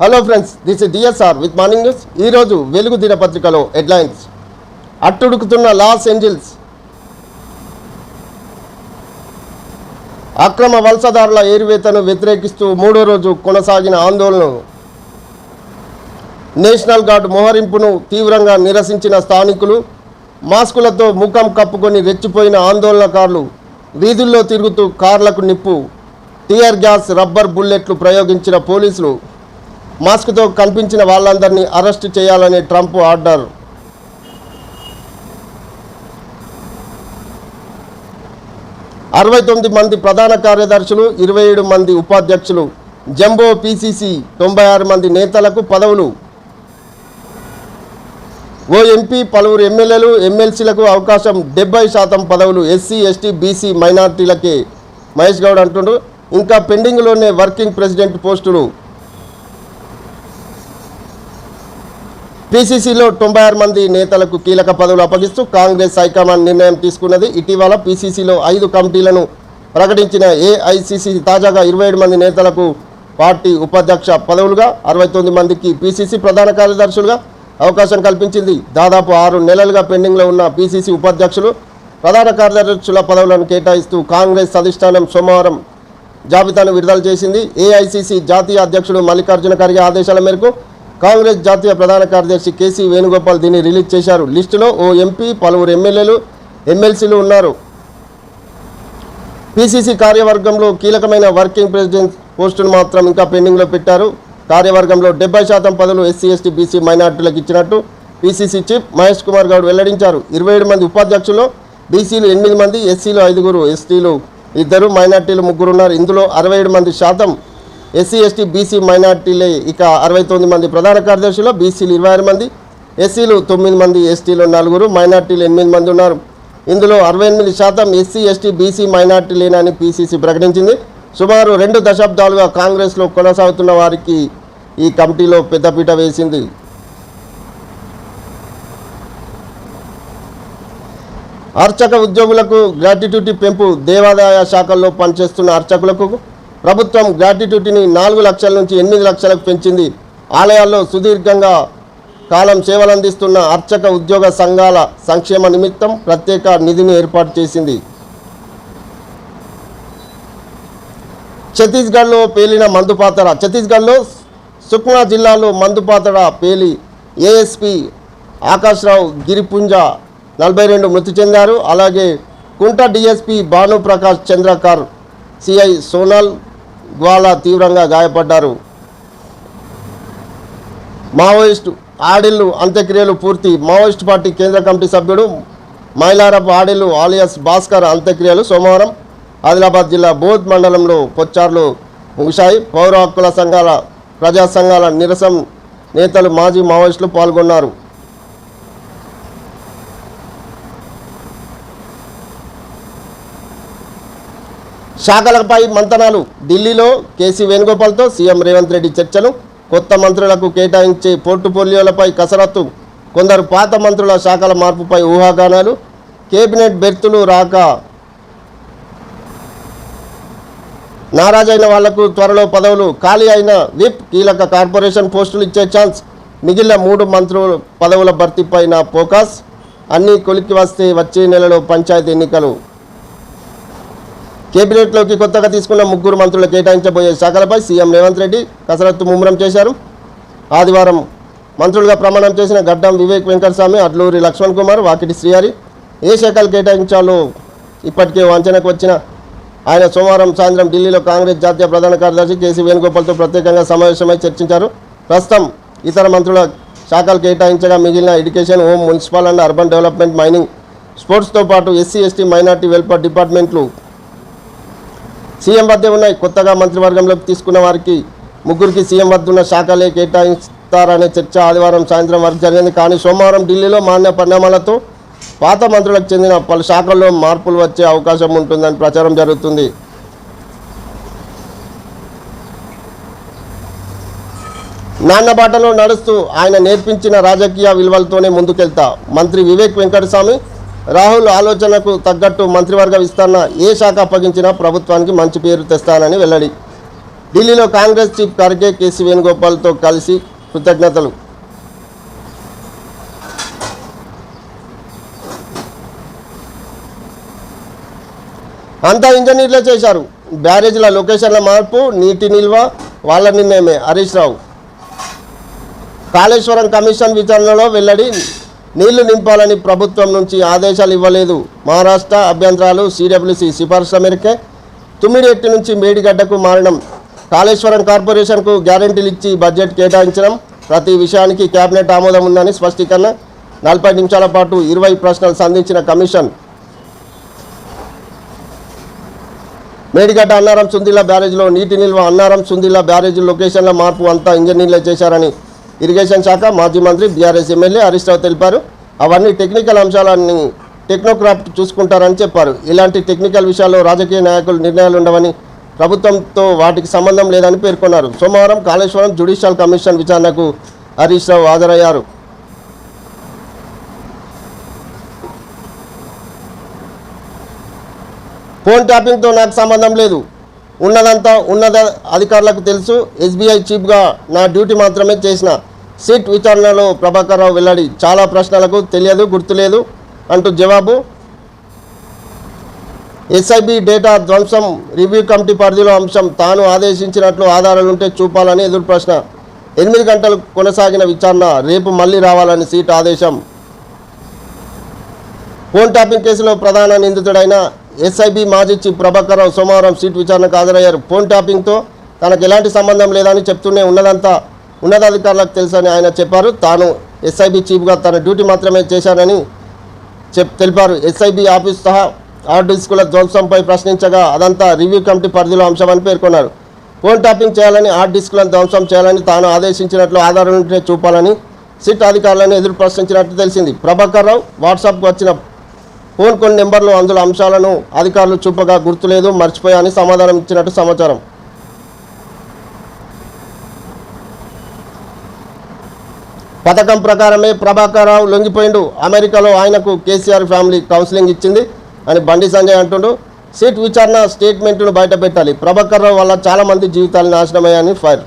Hello friends this is DSR with morning news ఈరోజు వెలుగు దినపత్రికలో హెడ్లైన్స్ అట్టుడుకుతున్న లాస్ ఏంజిల్స్. అక్రమ వలసదారుల ఏరువేతను వ్యతిరేకిస్తూ మూడో రోజు కొనసాగిన ఆందోళన. నేషనల్ గార్డ్ మోహరింపును తీవ్రంగా నిరసించిన స్థానికులు మాస్కులతో ముఖం కప్పుకొని రెచ్చిపోయిన ఆందోళనకారులు వీధుల్లో తిరుగుతూ కార్లకు నిప్పు. టియర్ గ్యాస్ రబ్బర్ బుల్లెట్లు ప్రయోగించిన పోలీసులు. మాస్క్తో కనిపించిన వాళ్ళందరినీ అరెస్ట్ చేయాలని ట్రంప్ ఆర్డర్. అరవై తొమ్మిది మంది ప్రధాన కార్యదర్శులు ఇరవై ఏడు మంది ఉపాధ్యక్షులు జంబో పిసిసి తొంభై ఆరు మంది నేతలకు పదవులు. ఓ ఎంపీ పలువురు ఎమ్మెల్యేలు ఎమ్మెల్సీలకు అవకాశం డెబ్బై శాతం పదవులు. ఎస్సీ ఎస్టీ బీసీ మైనార్టీలకే. మహేష్ గౌడ్ అంటుండ్రు ఇంకా పెండింగ్లోనే వర్కింగ్ ప్రెసిడెంట్ పోస్టులు. పీసీసీలో తొంభై ఆరు మంది నేతలకు కీలక పదవులు అప్పగిస్తూ కాంగ్రెస్ హైకమాండ్ నిర్ణయం తీసుకున్నది. ఇటీవల పీసీసీలో ఐదు కమిటీలను ప్రకటించిన ఏఐసిసి తాజాగా ఇరవై ఏడు మంది నేతలకు పార్టీ ఉపాధ్యక్ష పదవులుగా అరవై తొమ్మిది మందికి పీసీసీ ప్రధాన కార్యదర్శులుగా అవకాశం కల్పించింది. దాదాపు ఆరు నెలలుగా పెండింగ్లో ఉన్న పీసీసీ ఉపాధ్యక్షులు ప్రధాన కార్యదర్శుల పదవులను కేటాయిస్తూ కాంగ్రెస్ అధిష్టానం సోమవారం జాబితాను విడుదల చేసింది. ఏఐసిసి జాతీయ అధ్యక్షుడు మల్లికార్జున ఖర్గే ఆదేశాల మేరకు కాంగ్రెస్ జాతీయ ప్రధాన కార్యదర్శి కేసీ వేణుగోపాల్ దీన్ని రిలీజ్ చేశారు. లిస్టులో ఓ ఎంపీ పలువురు ఎమ్మెల్యేలు ఎమ్మెల్సీలు ఉన్నారు. పీసీసీ కార్యవర్గంలో కీలకమైన వర్కింగ్ ప్రెసిడెంట్ పోస్టును మాత్రం ఇంకా పెండింగ్లో పెట్టారు. కార్యవర్గంలో డెబ్బై శాతం పదవులు ఎస్సీ ఎస్టీ బీసీ మైనార్టీలకు ఇచ్చినట్టు పీసీసీ చీఫ్ మహేష్ కుమార్ గౌడ్ వెల్లడించారు. ఇరవై ఏడు మంది ఉపాధ్యక్షులు బీసీలు ఎనిమిది మంది ఎస్సీలు ఐదుగురు ఎస్టీలు ఇద్దరు మైనార్టీలు ముగ్గురు ఉన్నారు. ఇందులో అరవై ఏడు మంది శాతం ఎస్సీ ఎస్టీ బీసీ మైనార్టీలే ఇక అరవై తొమ్మిది మంది ప్రధాన కార్యదర్శులు బీసీలు ఇరవై ఆరు మంది ఎస్సీలు తొమ్మిది మంది ఎస్టీలు నలుగురు మైనార్టీలు ఎనిమిది మంది ఉన్నారు. ఇందులో అరవై ఎనిమిది శాతం ఎస్సీ ఎస్టీ బీసీ మైనార్టీలేనని పీసీసీ ప్రకటించింది. సుమారు రెండు దశాబ్దాలుగా కాంగ్రెస్లో కొనసాగుతున్న వారికి ఈ కమిటీలో పెద్దపీట వేసింది. అర్చక ఉద్యోగులకు గ్రాట్యుటీ పెంపు దేవాదాయ శాఖల్లో పనిచేస్తున్న అర్చకులకు ప్రభుత్వం గ్రాట్యుటీని నాలుగు లక్షల నుంచి ఎనిమిది లక్షలకు పెంచింది. ఆలయాల్లో సుదీర్ఘంగా కాలం సేవలందిస్తున్న అర్చక ఉద్యోగ సంఘాల సంక్షేమ నిమిత్తం ప్రత్యేక నిధిని ఏర్పాటు చేసింది. ఛత్తీస్గఢ్లో పేలిన మందుపాతర ఛత్తీస్గఢ్లో సుక్మా జిల్లాలో మందుపాతర పేలి ఏఎస్పి ఆకాశ్రావు గిరిపుంజ నలభై రెండు మృతి చెందారు. అలాగే కుంట డిఎస్పి భానుప్రకాష్ చంద్రకర్ సిఐ సోనాల్ గ్వాలా తీవ్రంగా గాయపడ్డారు. మావోయిస్టు ఆడిల్లు అంత్యక్రియలు పూర్తి. మావోయిస్ట్ పార్టీ కేంద్ర కమిటీ సభ్యుడు మైలారపు ఆడిల్లు ఆలియస్ భాస్కర్ అంత్యక్రియలు సోమవారం ఆదిలాబాద్ జిల్లా బోధ్ మండలంలో పొచ్చార్లు ముగిశాయి. పౌర హక్కుల సంఘాల ప్రజా సంఘాల నిరసన నేతలు మాజీ మావోయిస్టులు పాల్గొన్నారు. శాఖలపై మంతనాలు. ఢిల్లీలో కేసీ వేణుగోపాల్తో సీఎం రేవంత్ రెడ్డి చర్చలు. కొత్త మంత్రులకు కేటాయించే పోర్టుఫోలియోలపై కసరత్తు. కొందరు పాత మంత్రుల శాఖల మార్పుపై ఊహాగానాలు. కేబినెట్ బెర్తులు రాక నారాజైన వాళ్ళకు త్వరలో పదవులు. ఖాళీ అయిన విప్ కీలక కార్పొరేషన్ పోస్టులు ఇచ్చే ఛాన్స్. మిగిలిన మూడు మంత్రుల పదవుల భర్తీపైన ఫోకస్. అన్నీ కొలిక్కి వస్తే వచ్చే నెలలో పంచాయతీ ఎన్నికలు. కేబినెట్లోకి కొత్తగా తీసుకున్న ముగ్గురు మంత్రులు కేటాయించబోయే శాఖలపై సీఎం రేవంత్ రెడ్డి కసరత్తు ముమ్మరం చేశారు. ఆదివారం మంత్రులుగా ప్రమాణం చేసిన గడ్డం వివేక్ వెంకటస్వామి అడ్లూరి లక్ష్మణ్ కుమార్ వాకిటి శ్రీహరి ఏ శాఖలు కేటాయించాలో ఇప్పటికే వంచనకు వచ్చిన ఆయన సోమవారం సాయంత్రం ఢిల్లీలో కాంగ్రెస్ జాతీయ ప్రధాన కార్యదర్శి కేసీ వేణుగోపాల్తో ప్రత్యేకంగా సమావేశమై చర్చించారు. ప్రస్తుతం ఇతర మంత్రుల శాఖలు కేటాయించగా మిగిలిన education home municipal and urban development mining స్పోర్ట్స్తో పాటు ఎస్సీ ఎస్టీ మైనార్టీ వెల్ఫేర్ డిపార్ట్మెంట్లు సీఎం వద్దే ఉన్నాయి. కొత్తగా మంత్రివర్గంలోకి తీసుకున్న వారికి ముగ్గురికి సీఎం వద్ద ఉన్న శాఖలే కేటాయిస్తారనే చర్చ ఆదివారం సాయంత్రం వరకు జరిగింది. కానీ సోమవారం ఢిల్లీలో మాన్య పరిణామాలతో పాత మంత్రులకు చెందిన పలు శాఖల్లో మార్పులు వచ్చే అవకాశం ఉంటుందని ప్రచారం జరుగుతుంది. నాన్నబాటలో నడుస్తూ ఆయన నేర్పించిన రాజకీయ విలువలతోనే ముందుకెళ్తా. మంత్రి వివేక్ వెంకటస్వామి రాహుల్ ఆలోచనకు తగ్గట్టు మంత్రివర్గ విస్తరణ ఏ శాఖ అప్పగించినా ప్రభుత్వానికి మంచి పేరు తెస్తానని వెల్లడి. ఢిల్లీలో కాంగ్రెస్ చీఫ్ ఖర్గే కేసీ వేణుగోపాల్తో కలిసి కృతజ్ఞతలు. అంతా ఇంజనీర్లే చేశారు. బ్యారేజ్ల లొకేషన్ల మార్పు నీటి నిల్వ వాళ్ళ నిర్ణయమే. హరీష్ రావు. కాళేశ్వరం కమిషన్ విచారణలో వెల్లడి నీళ్ళు నింపాలని ప్రభుత్వం నుంచి ఆదేశాలు ఇవ్వలేదు. మహారాష్ట్ర అభ్యంతరాలు సిడబ్ల్యూసి సిఫార్సుల మేరకే తుమ్మిడిఎట్టి నుంచి మేడిగడ్డకు మారడం. కాళేశ్వరం కార్పొరేషన్కు గ్యారెంటీలు ఇచ్చి బడ్జెట్ కేటాయించడం. ప్రతి విషయానికి కేబినెట్ ఆమోదం ఉందని స్పష్టీకరణ. నలభై నిమిషాల పాటు ఇరవై ప్రశ్నలు సంధించిన కమిషన్. మేడిగడ్డ అన్నారం సుందిల్లా బ్యారేజ్లో నీటి నిల్వ అన్నారం సుందిల్లా బ్యారేజ్ లొకేషన్ల మార్పు అంతా ఇంజనీర్లే చేశారని ఇరిగేషన్ శాఖ మాజీ మంత్రి బీఆర్ఎస్ ఎమ్మెల్యే హరీష్ రావు తెలిపారు. అవన్నీ టెక్నికల్ అంశాలన్నీ టెక్నోక్రాఫ్ట్ చూసుకుంటారని చెప్పారు. ఇలాంటి టెక్నికల్ విషయాల్లో రాజకీయ నాయకులు నిర్ణయాలు ఉండవని ప్రభుత్వంతో వాటికి సంబంధం లేదని పేర్కొన్నారు. సోమవారం కాళేశ్వరం జ్యుడిషియల్ కమిషన్ విచారణకు హరీష్ రావు హాజరయ్యారు. ఫోన్ ట్యాపింగ్తో నాకు సంబంధం లేదు. ఉన్నదంతా ఉన్నత అధికారులకు తెలుసు. ఎస్బీఐ చీఫ్గా నా డ్యూటీ మాత్రమే చేసిన. సిట్ విచారణలో ప్రభాకర్రావు వెల్లడి. చాలా ప్రశ్నలకు తెలియదు గుర్తులేదు అంటూ జవాబు. ఎస్ఐబి డేటా ధ్వంసం రివ్యూ కమిటీ పరిధిలో అంశం తాను ఆదేశించినట్లు ఆధారాలుంటే చూపాలని ఎదురు ప్రశ్న. ఎనిమిది గంటలు కొనసాగిన విచారణ రేపు మళ్ళీ రావాలని సీట్ ఆదేశం. ఫోన్ ట్యాపింగ్ కేసులో ప్రధాన నిందితుడైన ఎస్ఐబి మాజీ చీఫ్ ప్రభాకర్ సోమవారం సీట్ విచారణకు హాజరయ్యారు. ఫోన్ ట్యాపింగ్తో తనకు ఎలాంటి సంబంధం లేదని చెప్తూనే ఉన్నదంతా ఉన్నతాధికారులకు తెలుసని ఆయన చెప్పారు. తాను ఎస్ఐబి చీఫ్గా తన డ్యూటీ మాత్రమే చేశానని చెప్ తెలిపారు. ఎస్ఐబి ఆఫీస్ సహా హార్డ్ డిస్కుల ధ్వంసంపై ప్రశ్నించగా అదంతా రివ్యూ కమిటీ పరిధిలో అంశమని పేర్కొన్నారు. ఫోన్ ట్యాపింగ్ చేయాలని హార్డ్ డిస్కులను ధ్వంసం చేయాలని తాను ఆదేశించినట్లు ఆధారాలుంటే చూపాలని సిట్ అధికారులను ఎదురు ప్రశ్నించినట్లు తెలిసింది. ప్రభాకర్ రావు వాట్సాప్కు వచ్చిన ఫోన్ కొన్ని నెంబర్లు అందులో అంశాలను అధికారులు చూపగా గుర్తులేదు మర్చిపోయాని సమాధానం ఇచ్చినట్టు సమాచారం. పథకం ప్రకారమే ప్రభాకర్ రావు లొంగిపోయిండు. అమెరికాలో ఆయనకు కేసీఆర్ ఫ్యామిలీ కౌన్సిలింగ్ ఇచ్చింది అని బండి సంజయ్ అంటుండు. సీట్ విచారణ స్టేట్మెంట్ను బయట పెట్టాలి. ప్రభాకర్ రావు వల్ల చాలా మంది జీవితాలు నాశనమయ్యాయని ఫైర్.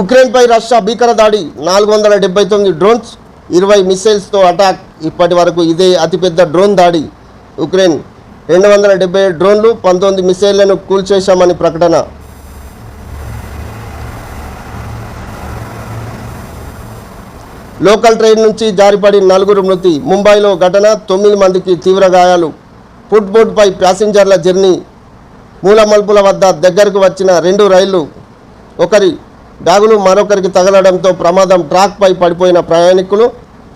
ఉక్రెయిన్పై రష్యా భీకర దాడి. నాలుగు వందల డెబ్బై తొమ్మిది డ్రోన్స్ ఇరవై మిసైల్స్తో అటాక్. ఇప్పటి వరకు ఇదే అతిపెద్ద డ్రోన్ దాడి ఉక్రెయిన్ రెండు వందల డెబ్బై ఏడు డ్రోన్లు పంతొమ్మిది మిసైళ్ళను కూల్చేశామని ప్రకటన. లోకల్ ట్రైన్ నుంచి జారిపడి నలుగురు మృతి. ముంబైలో ఘటన తొమ్మిది మందికి తీవ్ర గాయాలు. ఫుట్ బోర్డుపై ప్యాసింజర్ల జర్నీ. మూలమల్పుల వద్ద దగ్గరకు వచ్చిన రెండు రైళ్ళు. ఒకరి బ్యాగులు మరొకరికి తగలడంతో ప్రమాదం. ట్రాక్పై పడిపోయిన ప్రయాణికులు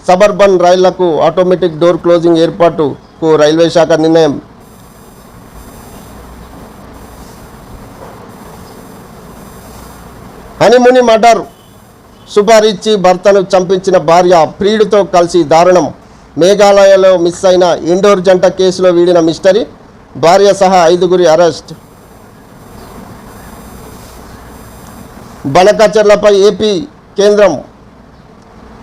సబర్బన్ రైళ్ళకు ఆటోమేటిక్ డోర్ క్లోజింగ్ ఏర్పాటుకు రైల్వే శాఖ నిర్ణయం. హనీమూని మర్డర్. సుపారిచ్చి భర్తను చంపించిన భార్య ప్రియుడితో కలిసి దారుణం. మేఘాలయలో మిస్ అయిన ఇండోర్ జంట కేసులో వీడిన మిస్టరీ. భార్య సహా ఐదుగురి అరెస్ట్. బనకచర్లపై ఏపీ కేంద్రం.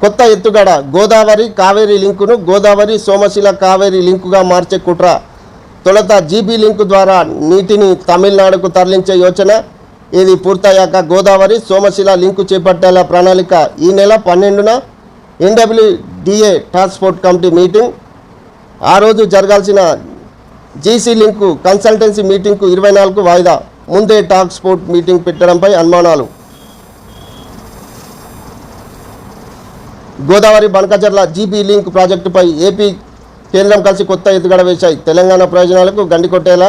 కొత్త ఎత్తుగడ గోదావరి కావేరీ లింకును గోదావరి సోమశిల కావేరీ లింకుగా మార్చే కుట్ర. తొలుత జీబీ లింకు ద్వారా నీటిని తమిళనాడుకు తరలించే యోచన. ఇది పూర్తయ్యాక గోదావరి సోమశిల లింకు చేపట్టేలా ప్రణాళిక ఈ నెల పన్నెండున ఎన్డబ్ల్యూడిఏ ట్రాన్స్పోర్ట్ కమిటీ మీటింగ్. ఆ రోజు జరగాల్సిన జీసీ లింకు కన్సల్టెన్సీ మీటింగ్కు ఇరవై నాలుగు వాయిదా. ముందే ట్రాన్స్పోర్ట్ మీటింగ్ పెట్టడంపై అనుమానాలు. గోదావరి బనకచర్ల జీబీ లింక్ ప్రాజెక్టుపై ఏపీ కేంద్రం కలిసి కొత్త ఎత్తుగడ వేశాయి. తెలంగాణ ప్రయోజనాలకు గండి కొట్టేలా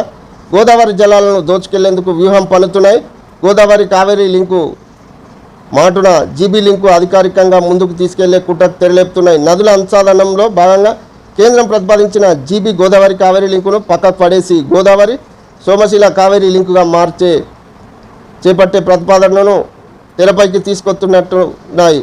గోదావరి జలాలను దోచుకెళ్ళేందుకు వ్యూహం పన్నుతున్నాయి. గోదావరి కావేరీ లింకు మాటున జీబీ లింకు అధికారికంగా ముందుకు తీసుకెళ్ళే కుట్ర తెరలేపుతున్నాయి. నదుల అనుసంధానంలో భాగంగా కేంద్రం ప్రతిపాదించిన జీబీ గోదావరి కావేరీ లింకును పక్కకు పడేసి గోదావరి సోమశీల కావేరీ లింకుగా మార్చే చేపట్టే ప్రతిపాదనను తెరపైకి తీసుకొస్తున్నట్టున్నాయి.